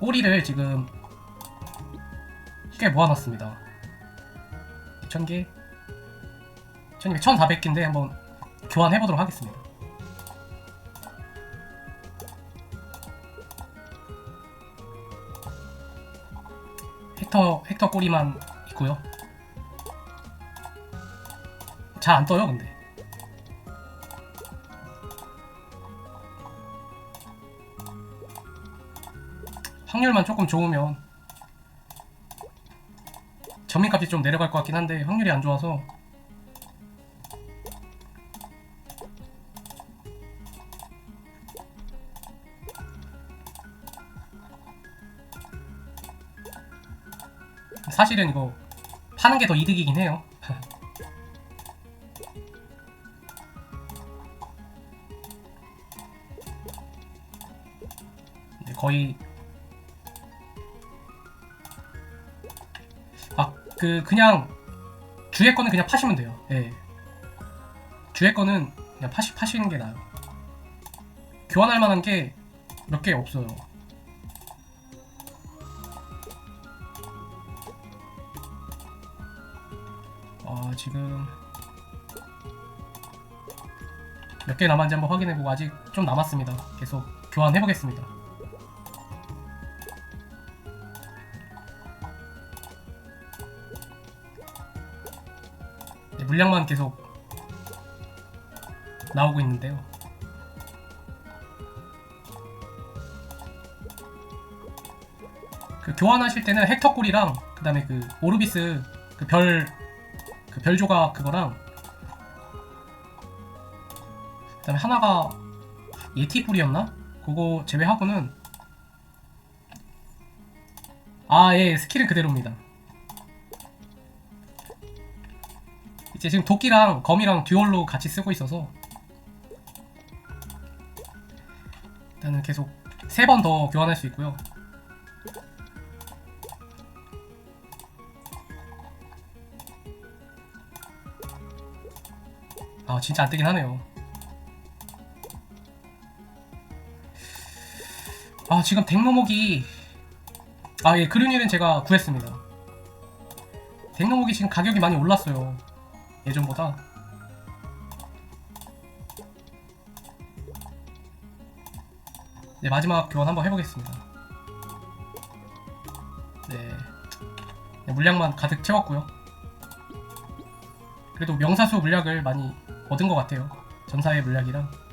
꼬리를 지금 꽤 모아놨습니다. 1000개? 1200, 1400개인데 한번 교환해보도록 하겠습니다. 헥터 헥터 꼬리만 있고요. 잘 안 떠요 근데 확률만 조금 좋으면 점민값이 좀 내려갈 것 같긴 한데 확률이 안 좋아서 사실은 이거 파는 게 더 이득이긴 해요. 근데 거의 그 그냥 주의 거는 그냥 파시면 돼요. 예. 주의 거는 그냥 파시 파시는 게 나아요. 교환할 만한 게 몇 개 없어요. 아 지금 몇 개 남았는지 한번 확인해보고 아직 좀 남았습니다. 계속 교환해보겠습니다. 물량만 계속 나오고 있는데요. 그 교환하실 때는 헥터 꼴이랑 그다음에 그 오르비스 그 별 그 별 조각 그거랑 그다음에 하나가 예티 뿔이었나? 그거 제외하고는 아예 스킬은 그대로입니다. 이제 지금 도끼랑 검이랑 듀얼로 같이 쓰고 있어서 일단은 계속 세 번 더 교환할 수 있고요. 아 진짜 안 뜨긴 하네요. 아 지금 덱노목이 아예 그루니는 제가 구했습니다. 덱노목이 지금 가격이 많이 올랐어요. 예전보다. 네 마지막 교환 한번 해보겠습니다. 네. 네, 물량만 가득 채웠고요. 그래도 명사수 물약을 많이 얻은 것 같아요. 전사의 물약이랑